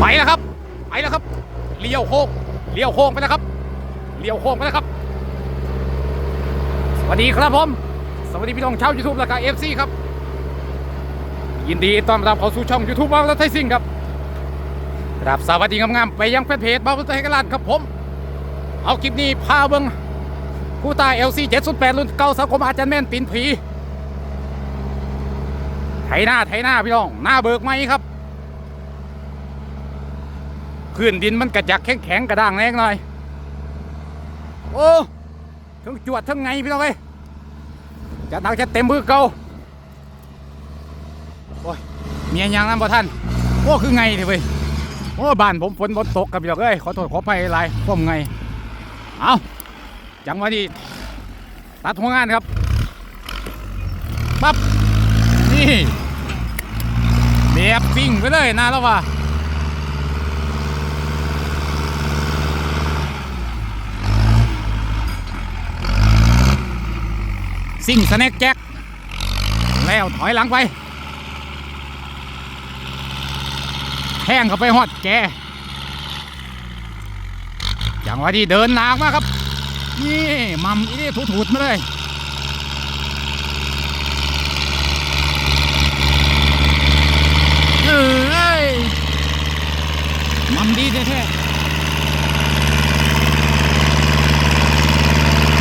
ไปแล้วครับไปแล้วครับเลี้ยวโค้งเลี้ยวโค้งไปแล้วครับเลี้ยวโค้งไปแล้วครับ สวัสดีครับผม สวัสดีพี่น้องชาวยูทูบและก็เอฟซีครับ ยินดีต้อนรับเข้าสู่ช่องยูทูบบ้าไทยซิ่งครับรับสวัสดีงามๆไปยังแฟนเพจบ้าไทยกลาดครับผม เอาคลิปนี้พาเบิ้งผู้ตาย LC 708รุ่นเก่าสังคมอาจารย์แม่นปีนผีไถหน้าไถหน้าพี่น้อง หน้าเบิกไหมครับ พื้นดินมันกระจักแข็งแข็งกระด้างแรงหน่อย โอ้ทั้งจวดทั้งไงพี่น้องเอ้ยจะดังจะเต็มมือเก่าโอ้ยเมียยังนั้นบ่ท่านโอ้คือไงเถอะเว้ยโอ้บ้านผมฝนบนตกกับพี่น้องเอ้ยขอโทษขอไปหลายพ่มไงเอาจังหวะนี้ตัดหัวงานครับปั๊บนี่แบบซิ่งไปเลยนะแล้วว่า ซิ่งสแน็คแจ็คแล้วถอยหลังไปแทงเข้าไปฮอดแกอย่างว่าที่เดินหนากมากครับ นี่มัมอีนี่ถูดมาเลย เอ้ยมัมดีแท้ๆ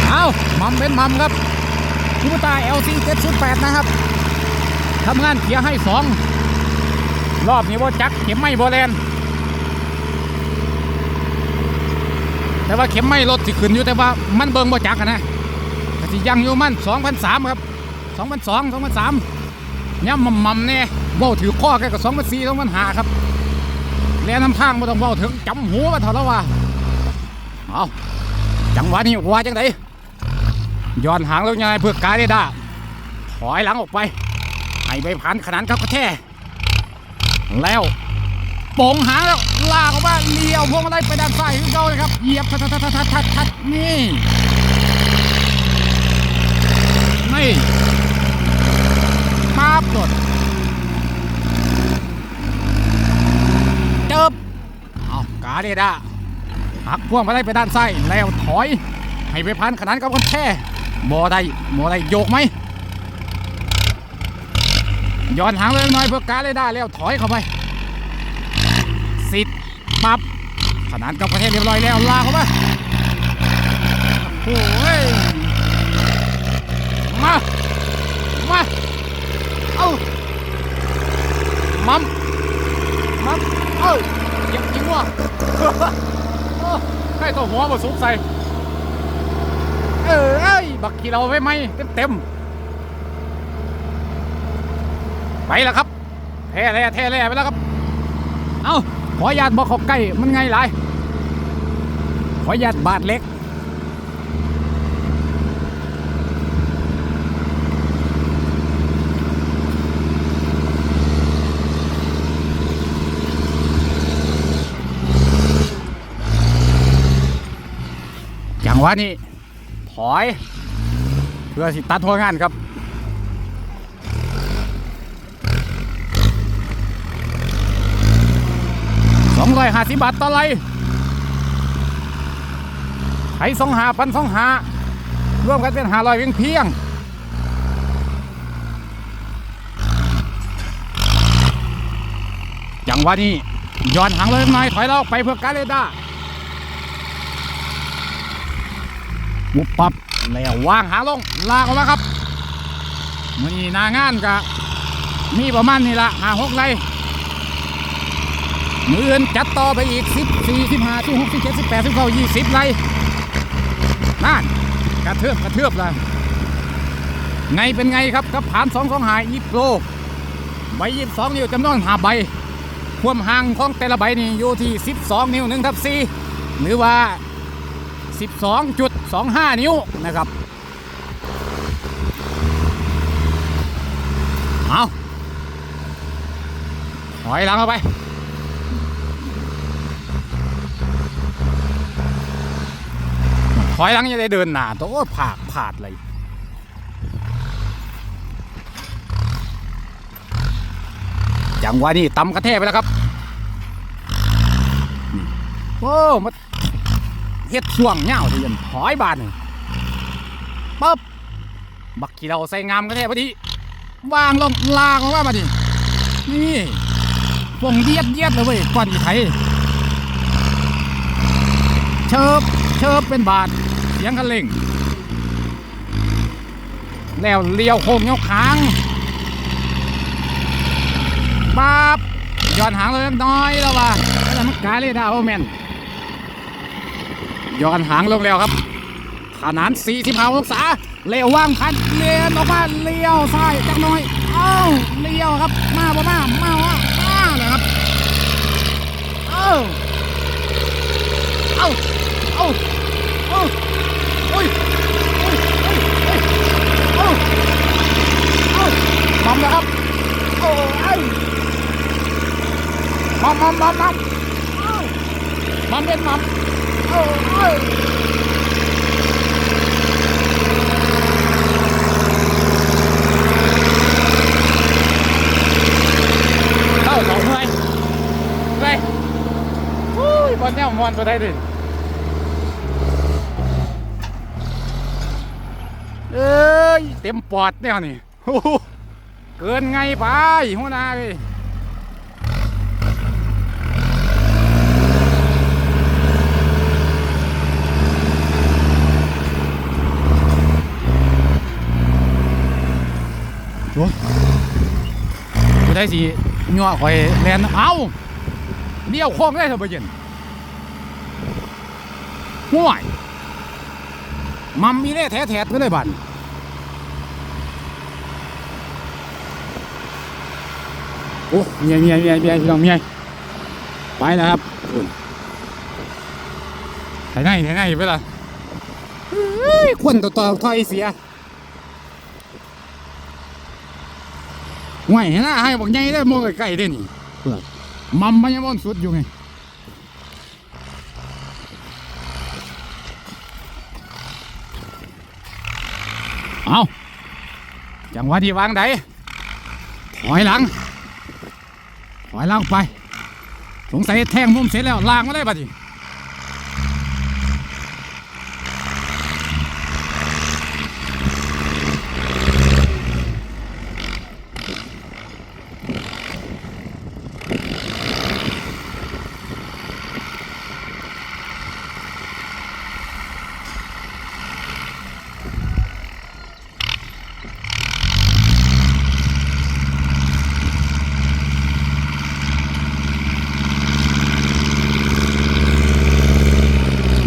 เอามัมเป็นมัมครับ คูตา LC 708 นะครับทำงานเกียร์ให้สองรอบนี้ว่าจักเข็มไม่บอแลนแต่ว่าเข็มไม่รถสิขึ้นอยู่แต่ว่ามันเบิงบ่จักอะนะกสิยังอยู่มัน2003 ครับ 2002 2003ย่ำมั่มมัมเนี่ยว้าถือข้อแค่กับ2004 2005 ครับแลน้ำทางบ่ต้องว้าถึงจำหัวมาเท่าแล้วว่าเอาจังหวะนี้ว่าจังได ย้อนหางแล้วยังไงเพื่อกายได้ด้าถอยหลังออกไป ให้ใบพันขนาดครับกระแทกแล้วป่งหางแล้วลากออกมาเลี้ยวพวงมาลัยไปด้านซ้ายขึ้นเก่าเลยครับ เหยียบทัดทัดทัดทัดทัดนี่นี่มาบกดเจิบเอากาเดด้าหักพวงมาลัยไปด้านซ้ายแล้วถอย ให้ไปพันขนาดกับกระแท บ่ได้บ่ได้โยกไหมย้อนหางเลยหน่อยเพื่อการเลยได้แล้วถอยเข้าไปสิทธิ์ปับขนานกับประเทศเรียบร้อยแล้วลาเข้าไปโอ้ยมามาเอามัมมัมเอ้าเจ็บจริงวะโอ้ตัวหัวมาสุกใส่ เออเอ้ยบักขี่เราไว้ไหมเต็มเต็มไปแล้วครับแท้แล่แท้แล่ไปแล้วครับ เอาขอญาตบอกเขาใกล้มันไงหลายขอญาตบาทเล็กอย่างว่านี่ ถอย เพื่อสิตัดหัวงานครับสองร้อยห้าสิบบาทต่อไรไห้สองหาพันสองหารวมกันเป็นห้าร้อยเพียงเพียงอย่างว่านี่ย้อนหางเลยหน่อยถอยเราไปเพื่อการเลด้า มุบปับแล้ววางหาลงลากออกมาครับมือนี้หนางานกะมีประมาณนี้ละหาหกไรมืออื่นจัดต่อไปอีกสิบสี่สิบห้าสิบหกสิบเจ็ดสิบแปดสิบเก้ายี่สิบไรนั่นกระเทือบกระเทือบเลยไงเป็นไงครับกับผ่านสองสองหายอีโปรใบยี่สิบสองนิ้วจำนวนหาใบ ความห่างของแต่ละใบนี่อยู่ที่สิบสองนิ้วหนึ่งทับสี่หรือว่า 12.25 นิ้วนะครับเอาถอยหลังเข้าไป ถอยหลังยังได้เดินหนาโตัวผากผาดเลยจังหวะนี้ตำกระแทกไปแล้วครับ โอ้มา เฮ็ดช่วงเงาที่ยันถอยบานนี่ปั๊บบักขี้เราใส่งามกันแท้พอดีวางลงลางลงมาบัดนี้นี่ฟงเดียดเดียดเลยเว้ยก่อนอีไทยเชิบเชิบเป็นบาทเสียงกันเล่งแล้วเลี้ยวโค้งยกหางปั๊บย้อนหางเลยน้อยแล้วว่าแล้วมันกลายเลยดาวแมน ย้อนหางลงแล้วครับขนาน45องศาเลี้ยวว่างคันเลี้ยนออกมาเลี้ยวซ้ายจังหน่อย เอ้าเลี้ยวครับ มาบ่มามาว่ามาเลยครับ เอ้า เอ้า เอ้า เอ้าโอ้ยโอ้ยโอ้ยโอ้ย เอ้าเอ้ามัมนะครับ โอ้ยมัมมัมมัมมัมเอ้ามัมเป็นมัมโอ้ยเข้าสองเลยเลยอุ้ย บอลแนวมอนตัวได้ดิเอ้ยเต็มปอดเนี่ยนี่เกินไงไปหัวหน้าเลยโอ้ยได้สิยัวข่อยแลนเอ้าเดี่ยวโค้องได้เถอะบ่เย็น ห่วยมัมมีเล่แท้แท้ก็เลยบันโอ้เมียเมียเมียเมียพี่น้องเมียไปแล้วครับคุณไหนไหนไหนไหนไปละเฮ้ยควนต่อต่อถอยเสียห่วยเห็นหน้าให้บอกใหญ่ได้มองไกลๆได้นี่เพื่อนมัมมันยังบนสุดอยู่ไง เอาจังหวะที่วางไดถอยหลัง ถอยหลังไป สงสัยแทงมุมเสร็จแล้วลางมาได้ปะจิ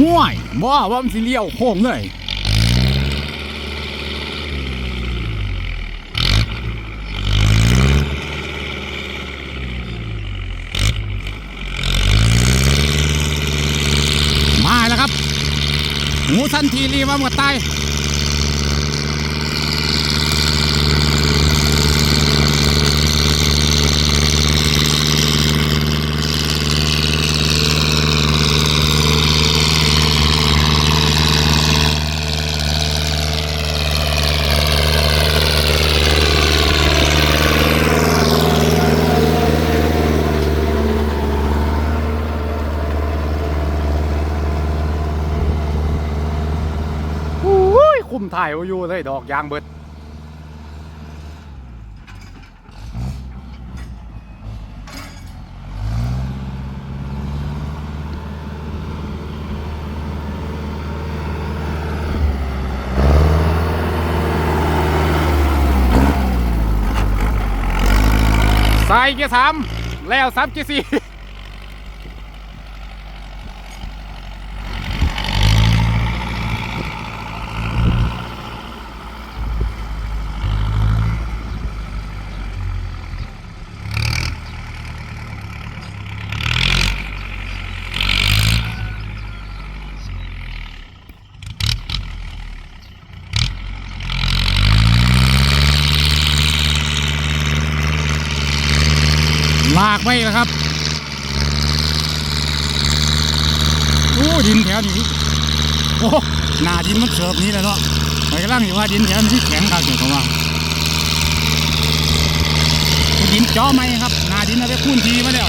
ห่ วยบ่ว่ามันสิเลี้ยวโค้งเลยมาแล้วครับหมูสันทีรีมาหมดตาย อุ้ยคุม ถ่ายไว้อยู่เลยดอกยางเบิดใส่เกียร์สามแล้วสามเกียร์สี่ ลากไปแล้วครับโอ้ดินแถวนี้โอ้หน้าดินมันเสิร์ฟนี้แล้วเนาะไปกำลังอยู่ว่าดินแถวนี้แข็งครับเดี๋ยวผมว่าดินจ้อไหมครับหน้าดินเอาไปคูนทีมาแล้ว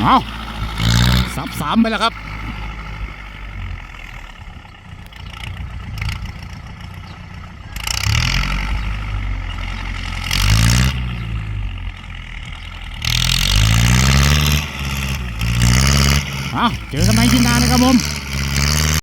เอาสับสามไปแล้วครับเอาเจอกันใหม่ที่หนานะครับผม